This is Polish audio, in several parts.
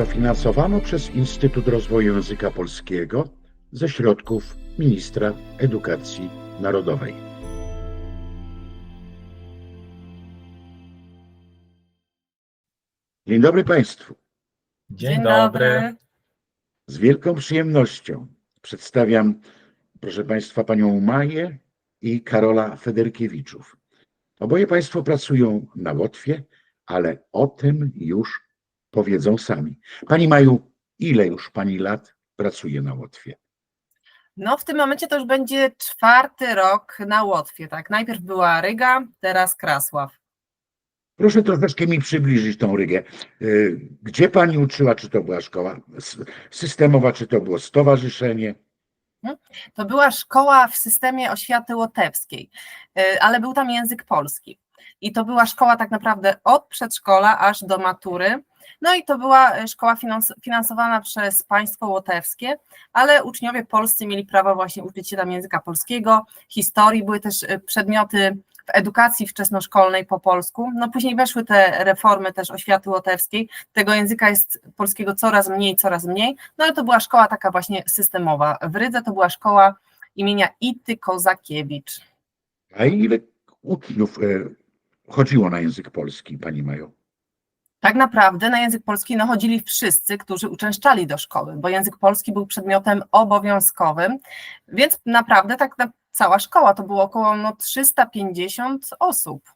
dofinansowano przez Instytut Rozwoju Języka Polskiego ze środków Ministra Edukacji Narodowej. Dzień dobry Państwu. Dzień, dobry. Z wielką przyjemnością przedstawiam, proszę Państwa, panią Maję i Karola Federkiewiczów. Oboje Państwo pracują na Łotwie, ale o tym już powiedzą sami. Pani Maju, ile już Pani lat pracuje na Łotwie? No w tym momencie to już będzie czwarty rok na Łotwie, tak? Najpierw była Ryga, teraz Krasław. Proszę troszeczkę mi przybliżyć tą Rygę. Y, Gdzie Pani uczyła? Czy to była szkoła systemowa, czy to było stowarzyszenie? To była szkoła w systemie oświaty łotewskiej, y, ale był tam język polski. I to była szkoła tak naprawdę od przedszkola aż do matury. No i to była y, szkoła finans- finansowana przez państwo łotewskie, ale uczniowie polscy mieli prawo właśnie uczyć się tam języka polskiego, historii, były też y, przedmioty w edukacji wczesnoszkolnej po polsku. No później weszły te reformy też oświaty łotewskiej, tego języka jest polskiego coraz mniej, coraz mniej, no ale to była szkoła taka właśnie systemowa. W Rydze to była szkoła imienia Ity Kozakiewicz. A ile uczniów y, chodziło na język polski, Pani Maju? Tak naprawdę na język polski no, chodzili wszyscy, którzy uczęszczali do szkoły, bo język polski był przedmiotem obowiązkowym, więc naprawdę tak na, cała szkoła to było około no, 350 osób.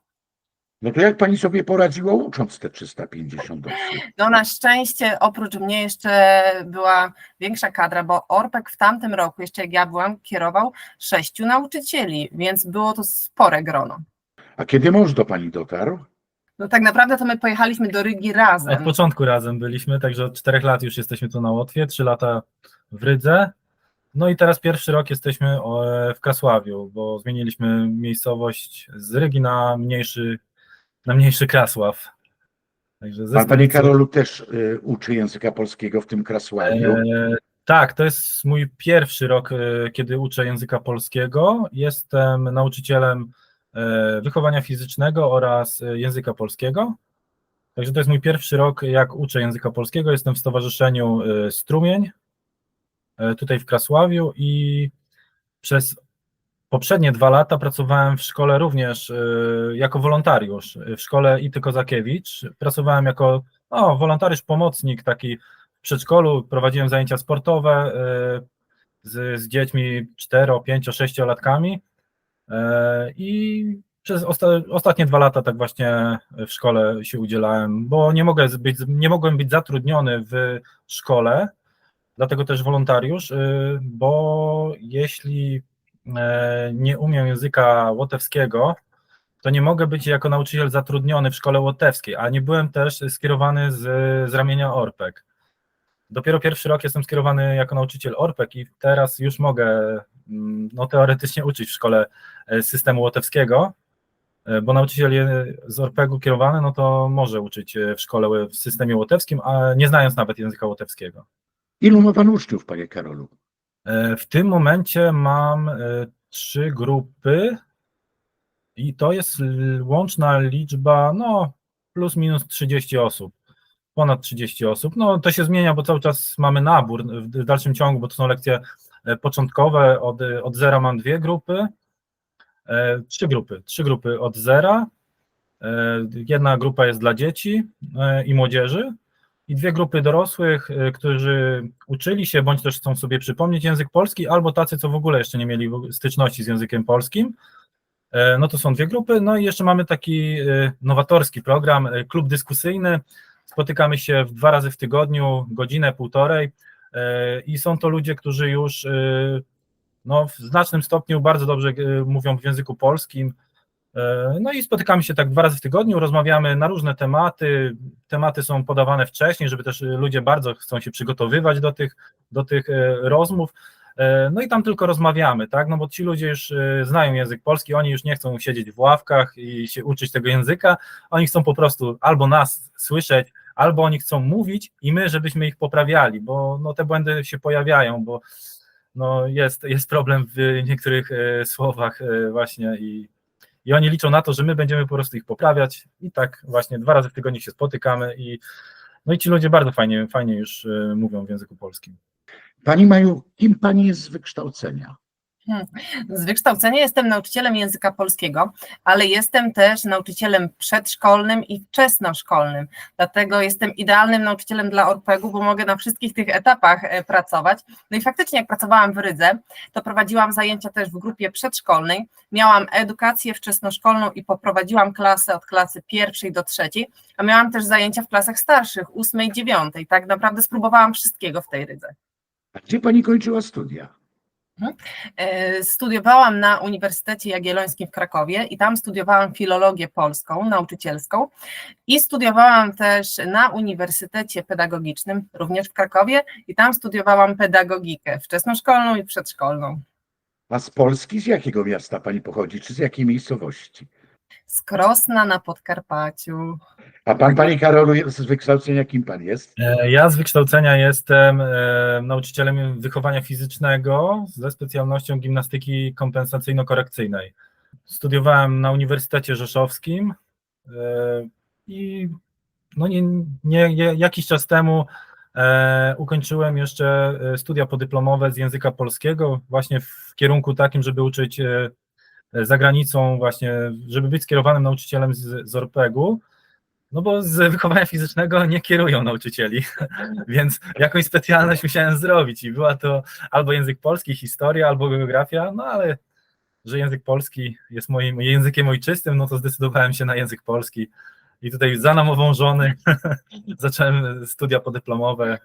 No to jak Pani sobie poradziła ucząc te 350 osób? No na szczęście oprócz mnie jeszcze była większa kadra, bo Orpek w tamtym roku, jeszcze jak ja byłam, kierował sześciu nauczycieli, więc było to spore grono. A kiedy mąż do Pani dotarł? No tak naprawdę to my pojechaliśmy do Rygi Od razem. początku razem byliśmy, także od czterech lat już jesteśmy tu na Łotwie, trzy lata w Rydze. No i teraz pierwszy rok jesteśmy e, w Krasławiu, bo zmieniliśmy miejscowość z Rygi na mniejszy, na mniejszy Krasław. Także ze Pan, Panie Karolu, też y, uczy języka polskiego w tym Krasławiu. E, tak, to jest mój pierwszy rok, e, kiedy uczę języka polskiego. Jestem nauczycielem wychowania fizycznego oraz e, języka polskiego. Także to jest mój pierwszy rok, jak uczę języka polskiego. Jestem w Stowarzyszeniu e, Strumień e, tutaj w Krasławiu i przez poprzednie dwa lata pracowałem w szkole również e, jako wolontariusz w szkole Ity Kozakiewicz. Pracowałem jako no, wolontariusz, pomocnik taki w przedszkolu, prowadziłem zajęcia sportowe e, z, z dziećmi 4, 5, 6 latkami e, i przez osta, ostatnie dwa lata tak właśnie w szkole się udzielałem, bo nie, mogę być, nie mogłem być zatrudniony w szkole, dlatego też wolontariusz, y, bo jeśli e, nie umiem języka łotewskiego, to nie mogę być jako nauczyciel zatrudniony w szkole łotewskiej, a nie byłem też skierowany z, z ramienia ORPEK. Dopiero pierwszy rok jestem skierowany jako nauczyciel ORPEK i teraz już mogę no, teoretycznie uczyć w szkole e, systemu łotewskiego, e, bo nauczyciel z ORPEK-u kierowany, no to może uczyć e, w szkole w systemie łotewskim, a nie znając nawet języka łotewskiego. Ilu ma Pan uczniów, Panie Karolu? W tym momencie mam trzy grupy i to jest łączna liczba, no plus minus 30 osób, ponad 30 osób. No to się zmienia, bo cały czas mamy nabór w dalszym ciągu, bo to są lekcje początkowe, od, od zera mam dwie grupy, e, trzy grupy, trzy grupy od zera. E, Jedna grupa jest dla dzieci e, i młodzieży, i dwie grupy dorosłych, którzy uczyli się, bądź też chcą sobie przypomnieć język polski, albo tacy, co w ogóle jeszcze nie mieli styczności z językiem polskim. E, No to są dwie grupy. No i jeszcze mamy taki nowatorski program, klub dyskusyjny. Spotykamy się dwa razy w tygodniu, godzinę, półtorej. E, I są to ludzie, którzy już y, no, w znacznym stopniu bardzo dobrze y, mówią w języku polskim. E, No i spotykamy się tak dwa razy w tygodniu, rozmawiamy na różne tematy. Tematy są podawane wcześniej, żeby też ludzie bardzo chcą się przygotowywać do tych, do tych e, rozmów. E, No i tam tylko rozmawiamy, tak? No bo ci ludzie już e, znają język polski, oni już nie chcą siedzieć w ławkach i się uczyć tego języka, oni chcą po prostu albo nas słyszeć, albo oni chcą mówić i my, żebyśmy ich poprawiali, bo no, te błędy się pojawiają, bo no, jest, jest problem w niektórych e, słowach e, właśnie i, i oni liczą na to, że my będziemy po prostu ich poprawiać i tak właśnie dwa razy w tygodniu się spotykamy i No i ci ludzie bardzo fajnie, fajnie już e, mówią w języku polskim. Pani Maju, kim pani jest z wykształcenia? Z wykształcenia jestem nauczycielem języka polskiego, ale jestem też nauczycielem przedszkolnym i wczesnoszkolnym. Dlatego jestem idealnym nauczycielem dla Orpegu, bo mogę na wszystkich tych etapach e, pracować. No i faktycznie, jak pracowałam w Rydze, to prowadziłam zajęcia też w grupie przedszkolnej. Miałam edukację wczesnoszkolną i poprowadziłam klasę od klasy pierwszej do trzeciej, a miałam też zajęcia w klasach starszych, ósmej, dziewiątej. Tak naprawdę spróbowałam wszystkiego w tej Rydze. A gdzie pani kończyła studia? E, Studiowałam na Uniwersytecie Jagiellońskim w Krakowie i tam studiowałam filologię polską, nauczycielską i studiowałam też na Uniwersytecie Pedagogicznym, również w Krakowie i tam studiowałam pedagogikę wczesnoszkolną i przedszkolną. A z Polski z jakiego miasta pani pochodzi, czy z jakiej miejscowości? Z Krosna na Podkarpaciu. A pan, pani Karolu, z wykształcenia kim pan jest? E, Ja z wykształcenia jestem e, nauczycielem wychowania fizycznego ze specjalnością gimnastyki kompensacyjno-korekcyjnej. Studiowałem na Uniwersytecie Rzeszowskim e, i no nie, nie, nie, jakiś czas temu e, ukończyłem jeszcze studia podyplomowe z języka polskiego, właśnie w kierunku takim, żeby uczyć za granicą, właśnie, żeby być skierowanym nauczycielem z, z Orpegu. No bo z wychowania fizycznego nie kierują nauczycieli, więc jakąś specjalność musiałem zrobić i była to albo język polski, historia, albo geografia, no ale że język polski jest moim językiem ojczystym, no to zdecydowałem się na język polski i tutaj za namową żony zacząłem studia podyplomowe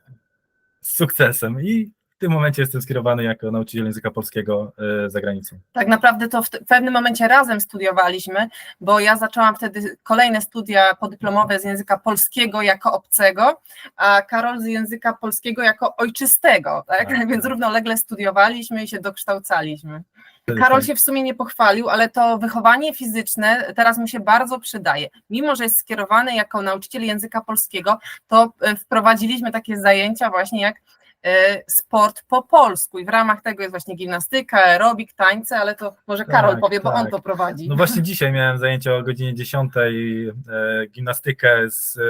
z sukcesem i tym momencie jestem skierowany jako nauczyciel języka polskiego e, za granicą. Tak naprawdę to w pewnym momencie razem studiowaliśmy, bo ja zaczęłam wtedy kolejne studia podyplomowe z języka polskiego jako obcego, a Karol z języka polskiego jako ojczystego, tak? Tak. Więc równolegle studiowaliśmy i się dokształcaliśmy. Karol się w sumie nie pochwalił, ale to wychowanie fizyczne teraz mu się bardzo przydaje. Mimo, że jest skierowany jako nauczyciel języka polskiego, to e, wprowadziliśmy takie zajęcia właśnie jak sport po polsku i w ramach tego jest właśnie gimnastyka, aerobik, tańce, ale to może Karol Tak, powie, bo on tak. to prowadzi. No właśnie dzisiaj miałem zajęcie o godzinie 10, e, gimnastykę z, e,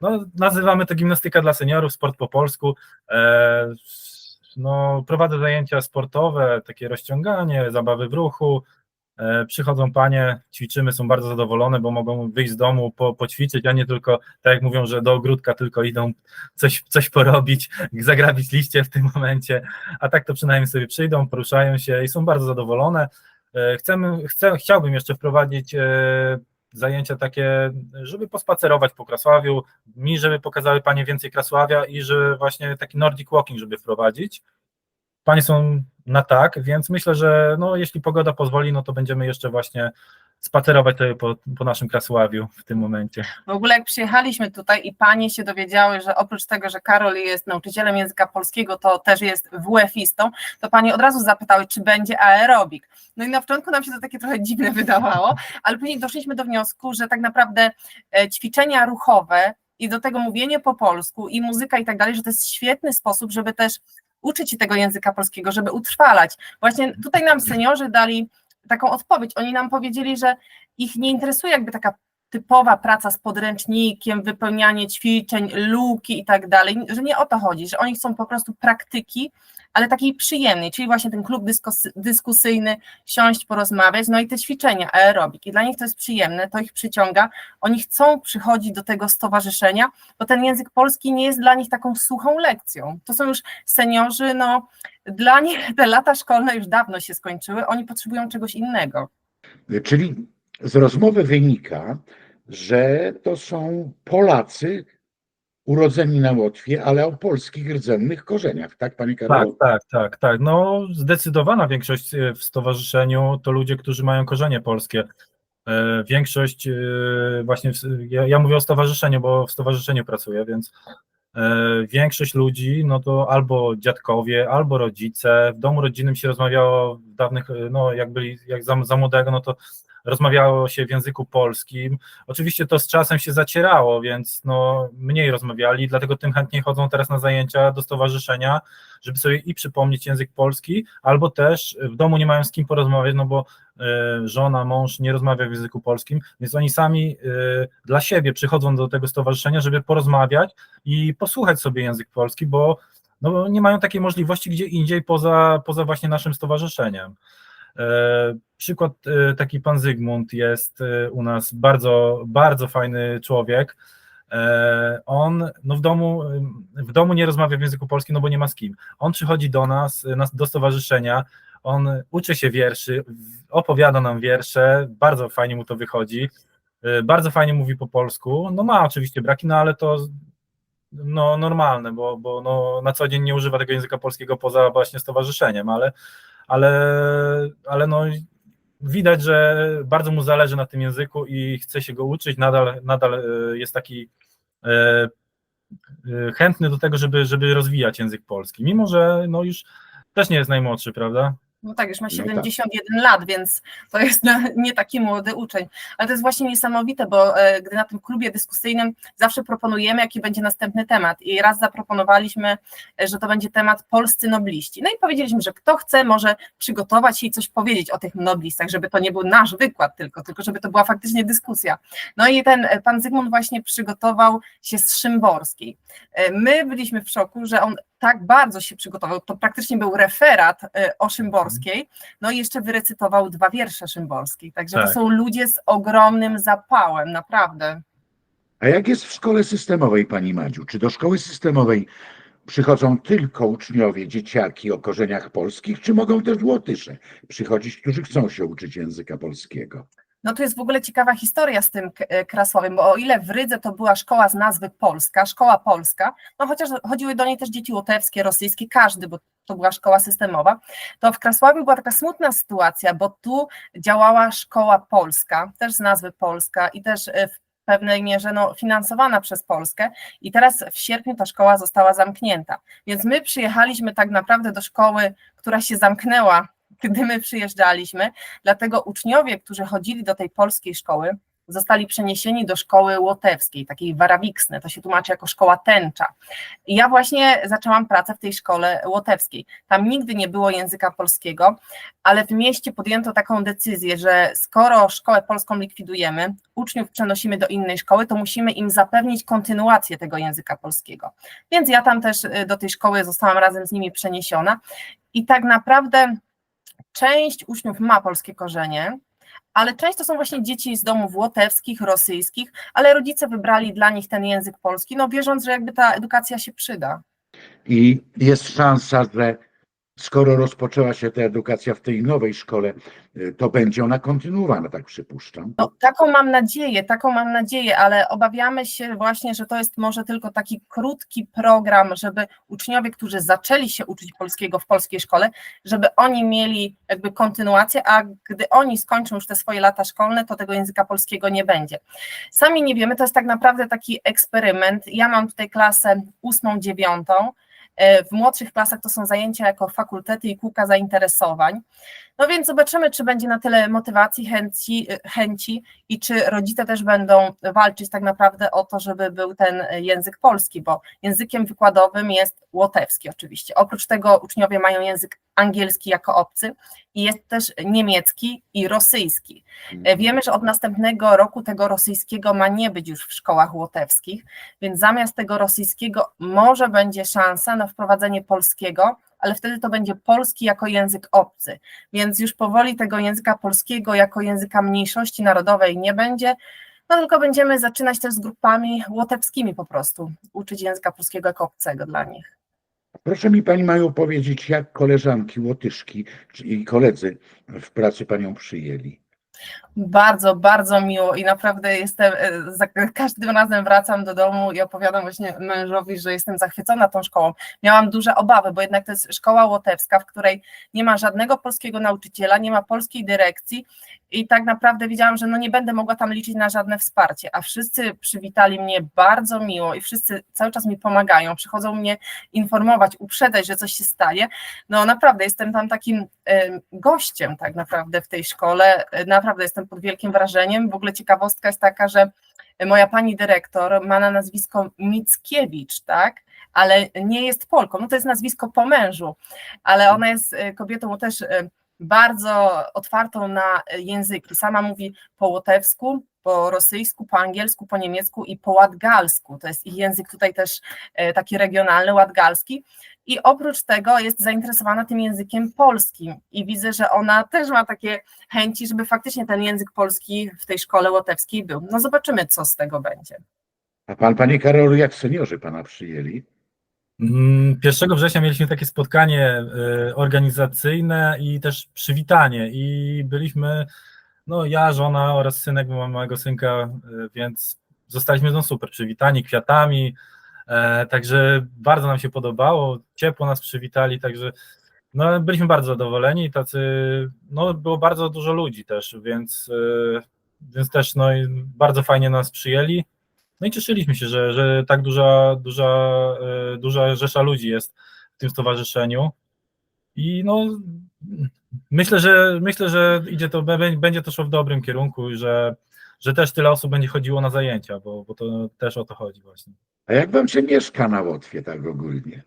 no nazywamy to gimnastyka dla seniorów, sport po polsku. E, no prowadzę zajęcia sportowe, takie rozciąganie, zabawy w ruchu. E, Przychodzą panie, ćwiczymy, są bardzo zadowolone, bo mogą wyjść z domu, po, poćwiczyć, a nie tylko, tak jak mówią, że do ogródka tylko idą coś, coś porobić, zagrabić liście w tym momencie, a tak to przynajmniej sobie przyjdą, poruszają się i są bardzo zadowolone. E, Chcemy, chcę, chciałbym jeszcze wprowadzić e, zajęcia takie, żeby pospacerować po Krasławiu, mi, żeby pokazały Panie więcej Krasławia i że właśnie taki Nordic Walking, żeby wprowadzić. Panie są na tak, więc myślę, że no, jeśli pogoda pozwoli, no to będziemy jeszcze właśnie spacerować po, po naszym Krasławiu w tym momencie. W ogóle jak przyjechaliśmy tutaj i panie się dowiedziały, że oprócz tego, że Karol jest nauczycielem języka polskiego, to też jest WF-istą, to panie od razu zapytały, czy będzie aerobik. No i na początku nam się to takie trochę dziwne wydawało, ale później doszliśmy do wniosku, że tak naprawdę e, ćwiczenia ruchowe i do tego mówienie po polsku i muzyka i tak dalej, że to jest świetny sposób, żeby też uczyć się tego języka polskiego, żeby utrwalać. Właśnie tutaj nam seniorzy dali taką odpowiedź. Oni nam powiedzieli, że ich nie interesuje jakby taka typowa praca z podręcznikiem, wypełnianie ćwiczeń, luki i tak dalej, że nie o to chodzi, że oni chcą po prostu praktyki, ale takiej przyjemnej, czyli właśnie ten klub dyskusy, dyskusyjny, siąść, porozmawiać, no i te ćwiczenia, aerobik. I dla nich to jest przyjemne, to ich przyciąga. Oni chcą przychodzić do tego stowarzyszenia, bo ten język polski nie jest dla nich taką suchą lekcją. To są już seniorzy, no dla nich te lata szkolne już dawno się skończyły, oni potrzebują czegoś innego. Czyli z rozmowy wynika, że to są Polacy urodzeni na Łotwie, ale o polskich rdzennych korzeniach, tak, panie Tak, Karolu? tak, tak, tak. No, zdecydowana większość e, w stowarzyszeniu to ludzie, którzy mają korzenie polskie. E, Większość e, właśnie, w, ja, ja mówię o stowarzyszeniu, bo w stowarzyszeniu pracuję, więc większość ludzi, no to albo dziadkowie, albo rodzice. W domu rodzinnym się rozmawiało w dawnych, no jak byli, jak za, za młodego, no to rozmawiało się w języku polskim. Oczywiście to z czasem się zacierało, więc no, mniej rozmawiali, dlatego tym chętniej chodzą teraz na zajęcia do stowarzyszenia, żeby sobie i przypomnieć język polski, albo też w domu nie mają z kim porozmawiać, no bo e, żona, mąż nie rozmawia w języku polskim, więc oni sami e, dla siebie przychodzą do tego stowarzyszenia, żeby porozmawiać i posłuchać sobie język polski, bo no, nie mają takiej możliwości gdzie indziej poza, poza właśnie naszym stowarzyszeniem. E, Przykład e, taki pan Zygmunt jest e, u nas bardzo, bardzo fajny człowiek. On no w, domu, w domu nie rozmawia w języku polskim, no bo nie ma z kim. On przychodzi do nas, do stowarzyszenia, on uczy się wierszy, opowiada nam wiersze, bardzo fajnie mu to wychodzi, bardzo fajnie mówi po polsku. No ma oczywiście braki, no ale to no, normalne, bo, bo no, na co dzień nie używa tego języka polskiego poza właśnie stowarzyszeniem, ale, ale, ale no, widać, że bardzo mu zależy na tym języku i chce się go uczyć, nadal, nadal e, jest taki e, e, chętny do tego, żeby, żeby rozwijać język polski, mimo że no już też nie jest najmłodszy, prawda? No tak, już ma No tak. 71 lat, więc to jest nie taki młody uczeń. Ale to jest właśnie niesamowite, bo e, gdy na tym klubie dyskusyjnym zawsze proponujemy, jaki będzie następny temat. I raz zaproponowaliśmy, e, że to będzie temat polscy nobliści. No i powiedzieliśmy, że kto chce, może przygotować się i coś powiedzieć o tych noblistach, żeby to nie był nasz wykład tylko, tylko żeby to była faktycznie dyskusja. No i ten e, pan Zygmunt właśnie przygotował się z Szymborskiej. My byliśmy w szoku, że on tak bardzo się przygotował, to praktycznie był referat e, o Szymborskiej, no i jeszcze wyrecytował dwa wiersze Szymborskiej, także to Tak. są ludzie z ogromnym zapałem, naprawdę. A jak jest w szkole systemowej, pani Madziu? Czy do szkoły systemowej przychodzą tylko uczniowie, dzieciaki o korzeniach polskich, czy mogą też Łotysze przychodzić, którzy chcą się uczyć języka polskiego? No tu jest w ogóle ciekawa historia z tym e, Krasłowiem, bo o ile w Rydze to była szkoła z nazwy Polska, szkoła polska, no chociaż chodziły do niej też dzieci łotewskie, rosyjskie, każdy, bo to była szkoła systemowa, to w Krasławiu była taka smutna sytuacja, bo tu działała szkoła polska, też z nazwy Polska i też e, w pewnej mierze no, finansowana przez Polskę i teraz w sierpniu ta szkoła została zamknięta, więc my przyjechaliśmy tak naprawdę do szkoły, która się zamknęła, gdy my przyjeżdżaliśmy, Dlatego uczniowie, którzy chodzili do tej polskiej szkoły, zostali przeniesieni do szkoły łotewskiej, takiej warawiksny, to się tłumaczy jako szkoła tęcza. I ja właśnie zaczęłam pracę w tej szkole łotewskiej. Tam nigdy nie było języka polskiego, ale w mieście podjęto taką decyzję, że skoro szkołę polską likwidujemy, uczniów przenosimy do innej szkoły, to musimy im zapewnić kontynuację tego języka polskiego. Więc ja tam też y, do tej szkoły zostałam razem z nimi przeniesiona i tak naprawdę część uczniów ma polskie korzenie, ale część to są właśnie dzieci z domów łotewskich, rosyjskich, ale rodzice wybrali dla nich ten język polski, no wierząc, że jakby ta edukacja się przyda. I jest szansa, że skoro rozpoczęła się ta edukacja w tej nowej szkole, y, to będzie ona kontynuowana, tak przypuszczam. No, taką mam nadzieję, taką mam nadzieję, ale obawiamy się właśnie, że to jest może tylko taki krótki program, żeby uczniowie, którzy zaczęli się uczyć polskiego w polskiej szkole, żeby oni mieli jakby kontynuację, a gdy oni skończą już te swoje lata szkolne, to tego języka polskiego nie będzie. Sami nie wiemy, to jest tak naprawdę taki eksperyment. Ja mam tutaj klasę ósmą, dziewiątą. E, W młodszych klasach to są zajęcia jako fakultety i kółka zainteresowań. No więc zobaczymy, czy będzie na tyle motywacji, chęci, chęci i czy rodzice też będą walczyć tak naprawdę o to, żeby był ten język polski, bo językiem wykładowym jest łotewski oczywiście. Oprócz tego uczniowie mają język angielski jako obcy i jest też niemiecki i rosyjski. E, Wiemy, że od następnego roku tego rosyjskiego ma nie być już w szkołach łotewskich, więc zamiast tego rosyjskiego może będzie szansa na wprowadzenie polskiego, ale wtedy to będzie polski jako język obcy, więc już powoli tego języka polskiego jako języka mniejszości narodowej nie będzie, no tylko będziemy zaczynać też z grupami łotewskimi po prostu, uczyć języka polskiego jako obcego dla nich. Proszę mi pani Maju powiedzieć, jak koleżanki łotyszki i koledzy w pracy panią przyjęli. Bardzo, bardzo miło i naprawdę jestem, e, za każdym razem wracam do domu i opowiadam właśnie mężowi, że jestem zachwycona tą szkołą. Miałam duże obawy, bo jednak to jest szkoła łotewska, w której nie ma żadnego polskiego nauczyciela, nie ma polskiej dyrekcji i tak naprawdę wiedziałam, że no nie będę mogła tam liczyć na żadne wsparcie, a wszyscy przywitali mnie bardzo miło i wszyscy cały czas mi pomagają, przychodzą mnie informować, uprzedzać, że coś się stanie. No naprawdę jestem tam takim gościem tak naprawdę w tej szkole, E, na naprawdę jestem pod wielkim wrażeniem. W ogóle ciekawostka jest taka, że moja pani dyrektor ma na nazwisko Mickiewicz, tak? Ale nie jest Polką. No to jest nazwisko po mężu, ale ona jest e, kobietą też e, bardzo otwartą na e, języki. Sama mówi po łotewsku, po rosyjsku, po angielsku, po niemiecku i po ładgalsku. To jest ich język tutaj też e, taki regionalny, ładgalski. I oprócz tego jest zainteresowana tym językiem polskim i widzę, że ona też ma takie chęci, żeby faktycznie ten język polski w tej szkole łotewskiej był. No zobaczymy, co z tego będzie. A pan, panie Karolu, jak seniorzy pana przyjęli? Mm, 1 września mieliśmy takie spotkanie y, organizacyjne i też przywitanie i byliśmy, no ja, żona oraz synek mojego synka, y, więc zostaliśmy no super przywitani kwiatami, e, także bardzo nam się podobało, ciepło nas przywitali, także no byliśmy bardzo zadowoleni, tacy, no było bardzo dużo ludzi też, więc, y, więc też no bardzo fajnie nas przyjęli. No i cieszyliśmy się, że, że tak duża, duża, e, duża rzesza ludzi jest w tym stowarzyszeniu. I no myślę, że myślę, że idzie to, bę- będzie to szło w dobrym kierunku i że, że też tyle osób będzie chodziło na zajęcia, bo, bo to też o to chodzi właśnie. A jak wam się mieszka na Łotwie tak ogólnie?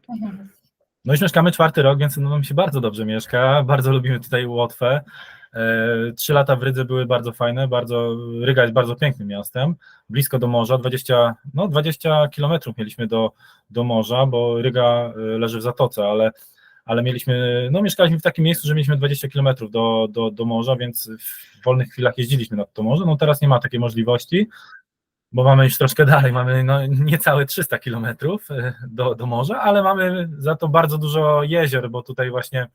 No już mieszkamy czwarty rok, więc no, nam się bardzo dobrze mieszka. Bardzo lubimy tutaj Łotwę. E, Trzy lata w Rydze były bardzo fajne, bardzo, Ryga jest bardzo pięknym miastem, blisko do morza, 20, no 20 kilometrów mieliśmy do, do morza, bo Ryga e, leży w Zatoce, ale, ale mieliśmy, no mieszkaliśmy w takim miejscu, że mieliśmy 20 kilometrów do, do, do morza, więc w wolnych chwilach jeździliśmy nad to morze, no teraz nie ma takiej możliwości, bo mamy już troszkę dalej, mamy no, niecałe 300 kilometrów e, do, do morza, ale mamy za to bardzo dużo jezior, bo tutaj właśnie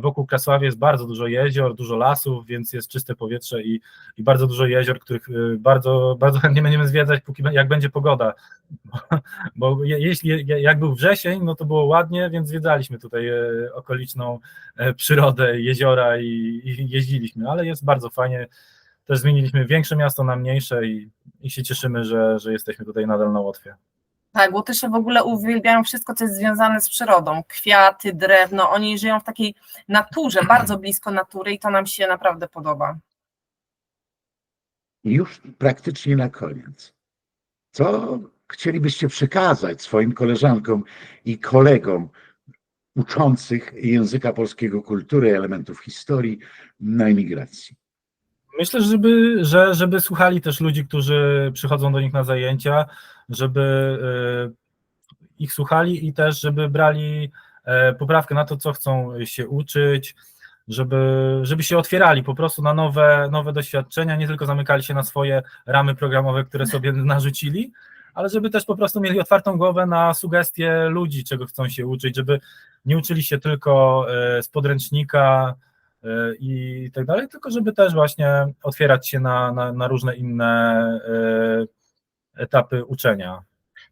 wokół Krasławie jest bardzo dużo jezior, dużo lasów, więc jest czyste powietrze i, i bardzo dużo jezior, których e, bardzo, bardzo chętnie będziemy zwiedzać, póki, jak będzie pogoda. Bo je, jeśli jak był wrzesień, no to było ładnie, więc zwiedzaliśmy tutaj e, okoliczną e, przyrodę, jeziora i, i jeździliśmy, ale jest bardzo fajnie. Też zmieniliśmy większe miasto na mniejsze i, i się cieszymy, że, że jesteśmy tutaj nadal na Łotwie. Tak, Łotysze w ogóle uwielbiają wszystko, co jest związane z przyrodą. Kwiaty, drewno, oni żyją w takiej naturze, bardzo blisko natury i to nam się naprawdę podoba. I już praktycznie na koniec. Co chcielibyście przekazać swoim koleżankom i kolegom uczących języka polskiego, kultury, elementów historii na emigracji? Myślę, żeby, że, żeby słuchali też ludzi, którzy przychodzą do nich na zajęcia, żeby e, ich słuchali i też, żeby brali e, poprawkę na to, co chcą się uczyć, żeby, żeby się otwierali po prostu na nowe, nowe doświadczenia, nie tylko zamykali się na swoje ramy programowe, które sobie narzucili, ale żeby też po prostu mieli otwartą głowę na sugestie ludzi, czego chcą się uczyć, żeby nie uczyli się tylko e, z podręcznika, i tak dalej, tylko żeby też właśnie otwierać się na, na, na różne inne e, etapy uczenia.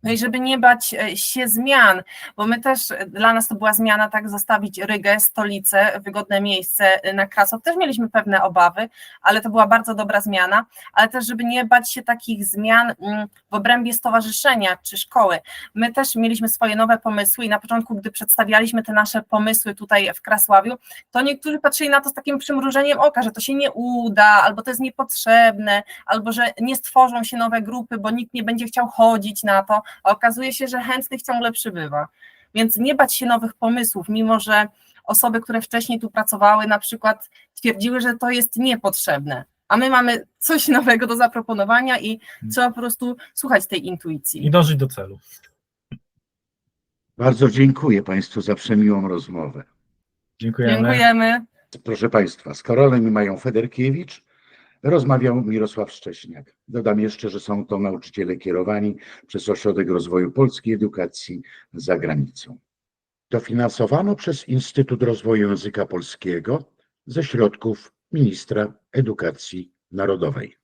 No i żeby nie bać e, się zmian, bo my też, e, dla nas to była zmiana, tak, zostawić Rygę, stolicę, wygodne miejsce e, na Krasow. Też mieliśmy pewne obawy, ale to była bardzo dobra zmiana, ale też, żeby nie bać się takich zmian mm, w obrębie stowarzyszenia czy szkoły. My też mieliśmy swoje nowe pomysły i na początku, gdy przedstawialiśmy te nasze pomysły tutaj w Krasławiu, to niektórzy patrzyli na to z takim przymrużeniem oka, że to się nie uda, albo to jest niepotrzebne, albo że nie stworzą się nowe grupy, bo nikt nie będzie chciał chodzić na to, a okazuje się, że chętnych ciągle przybywa. Więc nie bać się nowych pomysłów, mimo że osoby, które wcześniej tu pracowały, na przykład twierdziły, że to jest niepotrzebne. A my mamy coś nowego do zaproponowania i trzeba po prostu słuchać tej I intuicji. dążyć do celu. Bardzo dziękuję Państwu za przemiłą rozmowę. Dziękujemy. Dziękujemy. Proszę Państwa, z Karolem i Mają Federkiewicz rozmawiał Mirosław Szcześniak. Dodam jeszcze, że są to nauczyciele kierowani przez Ośrodek Rozwoju Polskiej Edukacji za granicą. Dofinansowano przez Instytut Rozwoju Języka Polskiego ze środków Ministra Edukacji Narodowej.